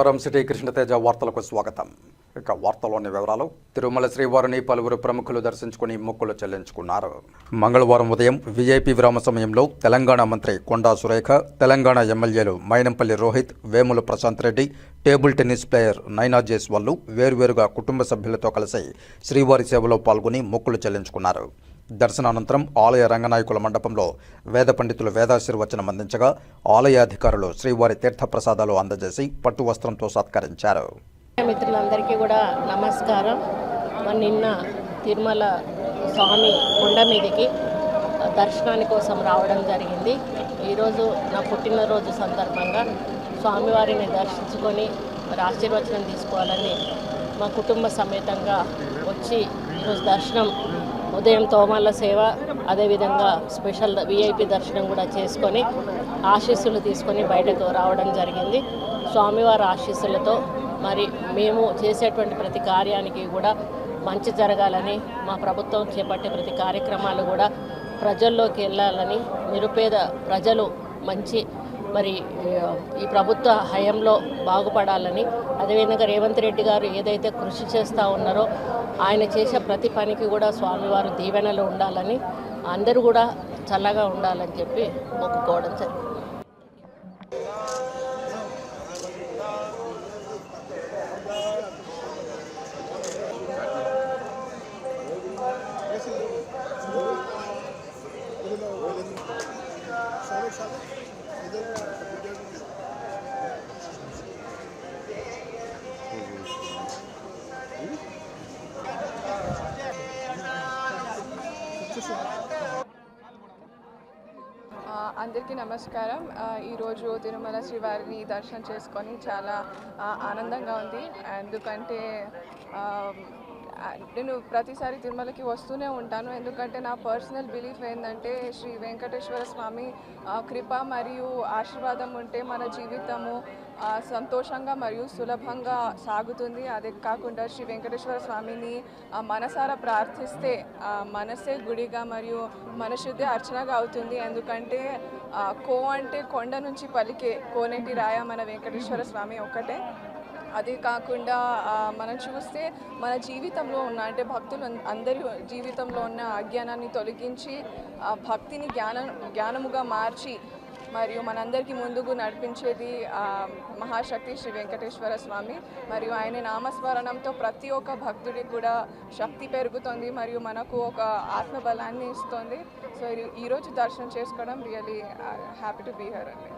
నమస్కారం. సిటీ కృష్ణతేజ వార్తలకు స్వాగతం. ఇక వార్తలోని వివరాలు. తిరుమల శ్రీవారిని పలువురు ప్రముఖులు దర్శించుకుని మొక్కులు చెల్లించుకున్నారు. మంగళవారం ఉదయం వీఐపీ విరామ సమయంలో తెలంగాణ మంత్రి కొండా సురేఖ తెలంగాణ ఎమ్మెల్యేలు Mynampally Rohit Vemula Prashant Reddy table tennis player Naina Jaiswal వేర్వేరుగా కుటుంబ సభ్యులతో కలిసి శ్రీవారి సేవలో పాల్గొని మొక్కులు చెల్లించుకున్నారు. దర్శనానంతరం ఆలయ రంగనాయకుల మండపంలో వేద పండితులు వేదాశీర్వచనం అందించగా ఆలయ అధికారులు శ్రీవారి తీర్థ ప్రసాదాలు అందజేసి పట్టు వస్త్రంతో సత్కరించారు. మిత్రులందరికీ కూడా నమస్కారం. నిన్న తిరుమల స్వామి కొండ మీదకి దర్శనాని కోసం రావడం జరిగింది. ఈరోజు నా పుట్టినరోజు సందర్భంగా స్వామివారిని దర్శించుకొని మరి ఆశీర్వచనం తీసుకోవాలని మా కుటుంబ సమేతంగా వచ్చి ఈరోజు దర్శనం ఉదయం తోమాల సేవ అదేవిధంగా స్పెషల్ విఐపి దర్శనం కూడా చేసుకొని ఆశీస్సులు తీసుకొని బయటకు రావడం జరిగింది. స్వామివారి ఆశీస్సులతో మరి మేము చేసేటువంటి ప్రతి కార్యానికి కూడా మంచి జరగాలని మా ప్రభుత్వం చేపట్టే ప్రతి కార్యక్రమాలు కూడా ప్రజల్లోకి వెళ్ళాలని నిరుపేద ప్రజలు మంచి మరి ఈ ప్రభుత్వ హయంలో బాగుపడాలని అదేవిధంగా రేవంత్ రెడ్డి గారు ఏదైతే కృషి చేస్తూ ఉన్నారో ఆయన చేసే ప్రతి పనికి కూడా స్వామివారు దీవెనలు ఉండాలని అందరూ కూడా చల్లగా ఉండాలని చెప్పి మొక్కుకోవడం జరిగింది. అందరికీ నమస్కారం. ఈరోజు తిరుమల శ్రీవారిని దర్శనం చేసుకొని చాలా ఆనందంగా ఉంది. ఎందుకంటే నేను ప్రతిసారి తిరుమలకి వస్తూనే ఉంటాను. ఎందుకంటే నా పర్సనల్ బిలీఫ్ ఏంటంటే శ్రీ వెంకటేశ్వర స్వామి కృప మరియు ఆశీర్వాదం ఉంటే మన జీవితము సంతోషంగా మరియు సులభంగా సాగుతుంది. అదే కాకుండా శ్రీ వెంకటేశ్వర స్వామిని ఆ, మనసారా ప్రార్థిస్తే మనసే గుడిగా మరియు మనశుద్ధి అర్చనగా అవుతుంది. ఎందుకంటే కో అంటే కొండ నుంచి పలికే కోనేటి రాయ మన వెంకటేశ్వర స్వామి ఒక్కటే. అది కాకుండా మనం చూస్తే మన జీవితంలో ఉన్న అంటే భక్తులు అందరి జీవితంలో ఉన్న అజ్ఞానాన్ని తొలగించి ఆ భక్తిని జ్ఞానం జ్ఞానముగా మార్చి మరియు మనందరికీ ముందుకు నడిపించేది మహాశక్తి శ్రీ వెంకటేశ్వర స్వామి. మరియు ఆయన నామస్మరణంతో ప్రతి ఒక్క భక్తుడికి కూడా శక్తి పెరుగుతుంది మరియు మనకు ఒక ఆత్మబలాన్ని ఇస్తుంది. సో ఈరోజు దర్శనం చేసుకోవడం రియలీ హ్యాపీ టు బీహర్ అండి.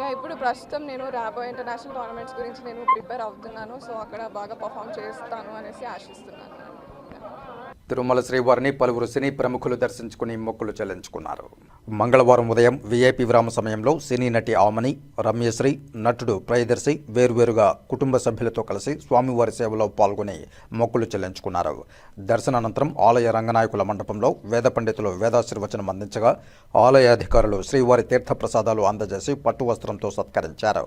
యా ఇప్పుడు ప్రస్తుతం నేను రాబో ఇంటర్నేషనల్ టోర్నమెంట్స్ గురించి నేను ప్రిపేర్ అవుతున్నాను. సో అక్కడ బాగా పర్ఫామ్ చేస్తాను అనేసి ఆశిస్తున్నాను. తిరుమల శ్రీవారిని పలువురు సినీ ప్రముఖులు దర్శించుకుని మొక్కులు చెల్లించుకున్నారు. మంగళవారం ఉదయం విఐపి విరామ సమయంలో సినీ నటి ఆమని రమ్యశ్రీ నటుడు ప్రియదర్శి వేర్వేరుగా కుటుంబ సభ్యులతో కలిసి స్వామివారి సేవలో పాల్గొని మొక్కులు చెల్లించుకున్నారు. దర్శనానంతరం ఆలయ రంగనాయకుల మండపంలో వేద పండితులు వేదాశీర్వచనం అందించగా ఆలయ అధికారులు శ్రీవారి తీర్థ ప్రసాదాలు అందజేసి పట్టు వస్త్రంతో సత్కరించారు.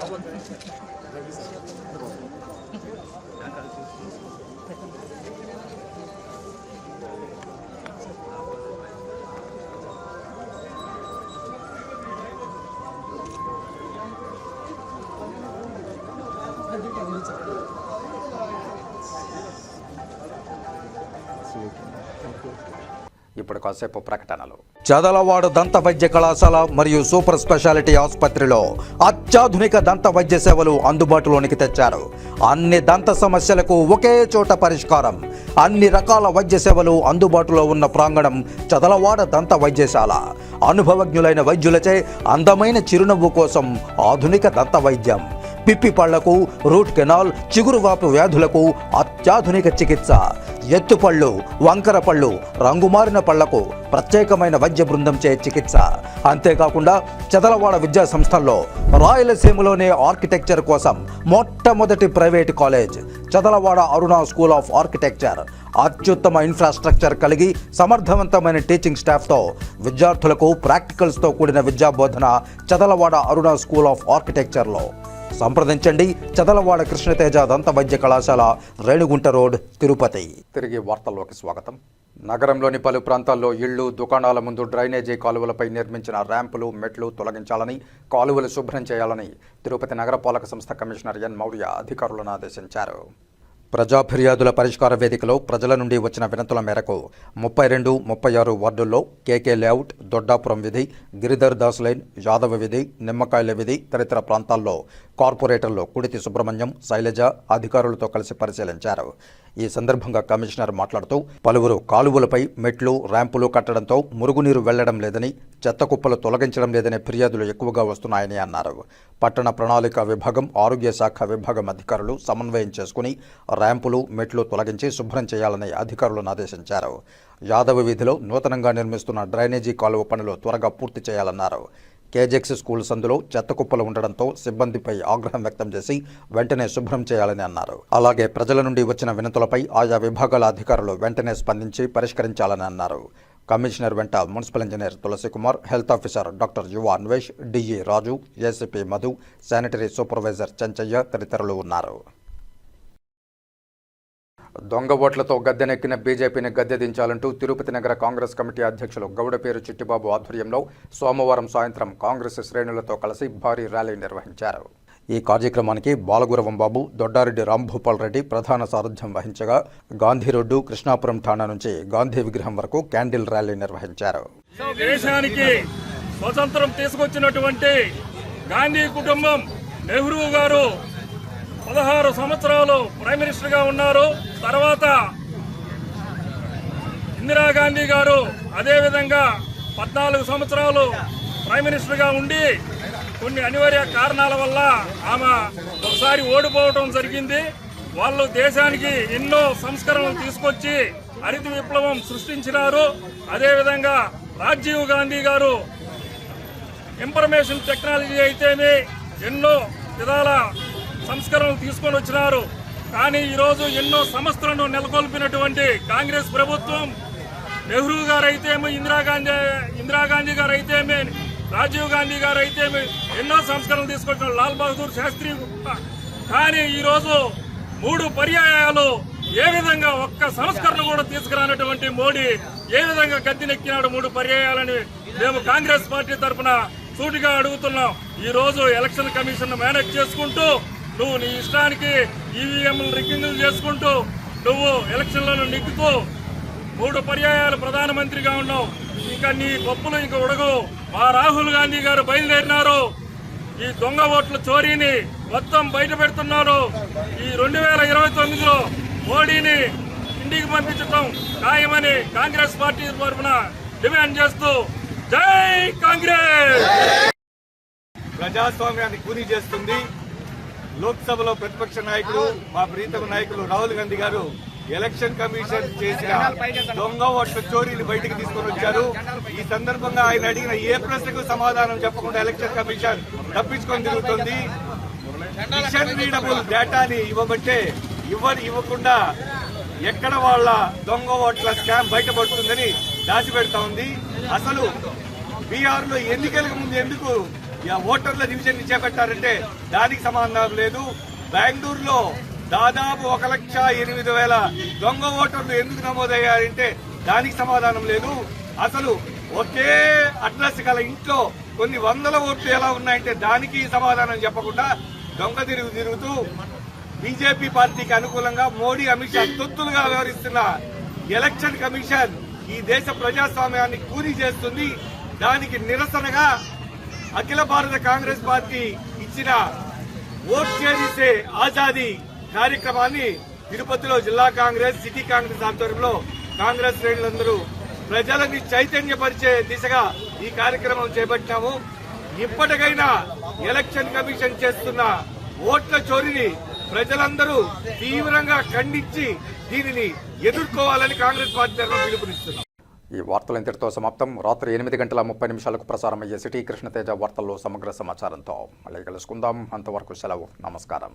работает. ఇప్పుడు కాసేపు ప్రకటనలు. చదలవాడ దంత వైద్య కళాశాల మరియు సూపర్ స్పెషాలిటీ ఆసుపత్రిలో అత్యాధునిక దంత వైద్య సేవలు అందుబాటులోనికి తెచ్చారు. అన్ని దంత సమస్యలకు ఒకే చోట పరిష్కారం. అన్ని రకాల వైద్య సేవలు అందుబాటులో ఉన్న ప్రాంగణం చదలవాడ దంత వైద్యశాల. అనుభవజ్ఞులైన వైద్యులచే అందమైన చిరునవ్వు కోసం ఆధునిక దంత వైద్యం. పిప్పి పళ్ళకు రూట్ కెనాల్ చిగురువాపు వ్యాధులకు అత్యాధునిక చికిత్స. ఎత్తుపళ్ళు వంకర పళ్ళు రంగుమారిన పళ్ళకు ప్రత్యేకమైన వైద్య బృందంచే చికిత్స. అంతేకాకుండా చదలవాడ విద్యా సంస్థల్లో రాయలసీమలోనే ఆర్కిటెక్చర్ కోసం మొట్టమొదటి private college Chadalavada Aruna school of architecture. అత్యుత్తమ ఇన్ఫ్రాస్ట్రక్చర్ కలిగి సమర్థవంతమైన టీచింగ్ స్టాఫ్తో విద్యార్థులకు ప్రాక్టికల్స్తో కూడిన విద్యా బోధన చదలవాడ అరుణ స్కూల్ ఆఫ్ ఆర్కిటెక్చర్లో. సంప్రదించండి. చదలవాడ కృష్ణతేజ దంత వైద్య కళాశాల రేణుగుంట రోడ్ తిరుపతి. తిరిగి వార్తల్లోకి స్వాగతం. నగరంలోని పలు ప్రాంతాల్లో ఇళ్ళు దుకాణాల ముందు డ్రైనేజీ కాలువలపై నిర్మించిన ర్యాంపులు మెట్లు తొలగించాలని కాలువలు శుభ్రం చేయాలని తిరుపతి నగరపాలక సంస్థ కమిషనర్ ఎన్ మౌర్య అధికారులను ఆదేశించారు. ప్రజా ఫిర్యాదుల పరిష్కార వేదికలో ప్రజల నుండి వచ్చిన వినతుల మేరకు ముప్పై రెండు ముప్పై ఆరు వార్డుల్లో కేకే లేఅవుట్ దొడ్డాపురం విధి గిరిధర్ దాస్ లైన్ యాదవ విధి నిమ్మకాయల విధి తదితర ప్రాంతాల్లో కార్పొరేటర్లు కుడితి సుబ్రహ్మణ్యం శైలజ అధికారులతో కలిసి పరిశీలించారు. ఈ సందర్భంగా కమిషనర్ మాట్లాడుతూ పలువురు కాలువలపై మెట్లు ర్యాంపులు కట్టడంతో మురుగునీరు వెళ్ళడం లేదని చెత్త కుప్పలు తొలగించడం లేదనే ఫిర్యాదులు ఎక్కువగా వస్తున్నాయని అన్నారు. పట్టణ ప్రణాళిక విభాగం ఆరోగ్య శాఖ విభాగం అధికారులు సమన్వయం చేసుకుని ర్యాంపులు మెట్లు తొలగించి శుభ్రం చేయాలని అధికారులను ఆదేశించారు. యాదవ వీధిలో నూతనంగా నిర్మిస్తున్న డ్రైనేజీ కాలువ పనులు త్వరగా పూర్తి చేయాలన్నారు. కేజెక్స్ స్కూల్ సందులో చెత్త కుప్పలు ఉండడంతో సిబ్బందిపై ఆగ్రహం వ్యక్తం చేసి వెంటనే శుభ్రం చేయాలని అన్నారు. అలాగే ప్రజల నుండి వచ్చిన వినతులపై ఆయా విభాగాల అధికారులు వెంటనే స్పందించి పరిష్కరించాలని అన్నారు. కమిషనర్ వెంట municipal engineer Tulasi Kumar health officer doctor Yuva Anvesh DE Raju ACP Madhu sanitary supervisor Chenchaiah తదితరులు ఉన్నారు. దొంగ ఓట్లతో గద్దెనెక్కిన బీజేపీని గద్దె దించాలంటూ తిరుపతి నగర కాంగ్రెస్ కమిటీ అధ్యక్షులు గౌడపేరు చిట్టిబాబు ఆధ్వర్యంలో సోమవారం సాయంత్రం కాంగ్రెస్ శ్రేణులతో కలిసి భారీ ర్యాలీ నిర్వహించారు. ఈ కార్యక్రమానికి బాలగురవం బాబు దొడ్డారెడ్డి రాంభూపాల్ రెడ్డి ప్రధాన సారథ్యం వహించగా గాంధీ రోడ్డు కృష్ణాపురం ఠాణా నుంచి గాంధీ విగ్రహం వరకు క్యాండిల్ ర్యాలీ నిర్వహించారు. దేశానికి స్వతంత్రం తీసుకొచ్చినటువంటి గాంధీ కుటుంబం నెహ్రూ గారు పదహారు సంవత్సరాలు ప్రైమ్ మినిస్టర్గా ఉన్నారు. తర్వాత ఇందిరాగాంధీ గారు అదేవిధంగా పద్నాలుగు సంవత్సరాలు ప్రైమ్ మినిస్టర్గా ఉండి కొన్ని అనివార్య కారణాల వల్ల ఆమె ఒకసారి ఓడిపోవడం జరిగింది. వాళ్ళు దేశానికి ఎన్నో సంస్కరణలు తీసుకొచ్చి హరిత విప్లవం సృష్టించినారు. అదేవిధంగా రాజీవ్ గాంధీ గారు ఇన్ఫర్మేషన్ టెక్నాలజీ అయితేనే ఎన్నో విధాల సంస్కరణలు తీసుకొని వచ్చినారు. కానీ ఈరోజు ఎన్నో సంస్థలను నెలకొల్పినటువంటి కాంగ్రెస్ ప్రభుత్వం నెహ్రూ గారు అయితేమి ఇందిరాగాంధీ ఇందిరాగాంధీ గారు అయితేమే రాజీవ్ గాంధీ గారు అయితే ఎన్నో సంస్కరణలు తీసుకొచ్చిన లాల్ బహదూర్ శాస్త్రి కానీ ఈరోజు మూడు పర్యాయాలు ఏ విధంగా ఒక్క సంస్కరణ కూడా తీసుకురానటువంటి మోడీ ఏ విధంగా గద్దెనెక్కినాడు మూడు పర్యాయాలని మేము కాంగ్రెస్ పార్టీ తరఫున సూటిగా అడుగుతున్నాం. ఈ రోజు ఎలక్షన్ కమిషన్ మేనేజ్ చేసుకుంటూ నువ్వు నీ ఇష్టానికి ఈవీఎంలు రిగ్గింగ్లు చేసుకుంటూ నువ్వు ఎలక్షన్లను నెగ్గుతూ మూడు పర్యాయాలు ప్రధానమంత్రిగా ఉన్నావు. ఇంకా నీ గొప్పలు ఇంకా ఉడగవు మా రాహుల్ గాంధీ గారు బయలుదేరినారు. ఈ దొంగ ఓట్ల చోరీని మొత్తం బయట పెడుతున్నారు. ఈ రెండు వేల ఇరవై తొమ్మిదిలో మోడీని ఇంటికి పంపించడం ఖాయమని కాంగ్రెస్ పార్టీ తరఫున డిమాండ్ చేస్తూ జై కాంగ్రెస్! ప్రజాస్వామ్యాన్ని కూనీ చేస్తుంది. లోక్సభలో ప్రతిపక్ష నాయకుడు మా ప్రీతమ నాయకులు రాహుల్ గాంధీ గారు. ఎలక్షన్ కమిషన్ చేసిన దొంగ ఓట్ల చోరీని బయటకు తీసుకొని వచ్చారు. ఈ సందర్భంగా ఆయన అడిగిన ఏ ప్రశ్నకు సమాధానం చెప్పకుండా ఎలక్షన్ కమిషన్ తప్పించుకొని తిరుగుతుంది? మిషన్ రీడబుల్ డేటాని ఇవ్వబట్టే ఇవ్వని ఇవ్వకుండా ఎక్కడ వాళ్ళ దొంగ ఓట్ల స్కామ్ బయటపడుతుందని దాచిపెడతా ఉంది. అసలు బీహార్లో ఎన్నికలకు ముందు ఎందుకు ఓటర్ల డివిజన్ చేపట్టారంటే దానికి సమాధానం లేదు. బెంగళూరులో దాదాపు ఒక లక్ష ఎనిమిది వేల దొంగ ఓటర్లు ఎందుకు నమోదయ్యారంటే దానికి సమాధానం లేదు. అసలు ఒకే అడ్రస్ గల ఇంట్లో కొన్ని వందల ఓట్లు ఎలా ఉన్నాయంటే దానికి సమాధానం చెప్పకుండా దొంగ తిరుగు తిరుగుతూ బీజేపీ పార్టీకి అనుకూలంగా మోడీ అమిత్ షా తొత్తులుగా వ్యవహరిస్తున్న ఎలక్షన్ కమిషన్ ఈ దేశ ప్రజాస్వామ్యాన్ని కూలీ చేస్తుంది. దానికి నిరసనగా అఖిల భారత కాంగ్రెస్ పార్టీ ఇచ్చిన ఓట్ చేరిసే ఆజాదీ కార్యక్రమాన్ని తిరుపతిలో జిల్లా కాంగ్రెస్ సిటీ కాంగ్రెస్ ఆధ్వర్యంలో కాంగ్రెస్ శ్రేణులందరూ ప్రజలని చైతన్యపరిచే దిశగా ఈ కార్యక్రమం చేపట్టాము. ఇప్పటికైనా ఎలక్షన్ కమిషన్ చేస్తున్న ఓట్ల చోరీని ప్రజలందరూ తీవ్రంగా ఖండించి దీనిని ఎదుర్కోవాలని కాంగ్రెస్ పార్టీ తరఫున పిలుపునిస్తున్నాం. ఈ వార్తలు ఇంతటితో సమాప్తం. రాత్రి ఎనిమిది గంటల ముప్పై నిమిషాలకు ప్రసారమయ్యే సిటీ కృష్ణతేజ వార్తల్లో సమగ్ర సమాచారంతో మళ్ళీ కలుసుకుందాం. అంతవరకు సెలవు. నమస్కారం.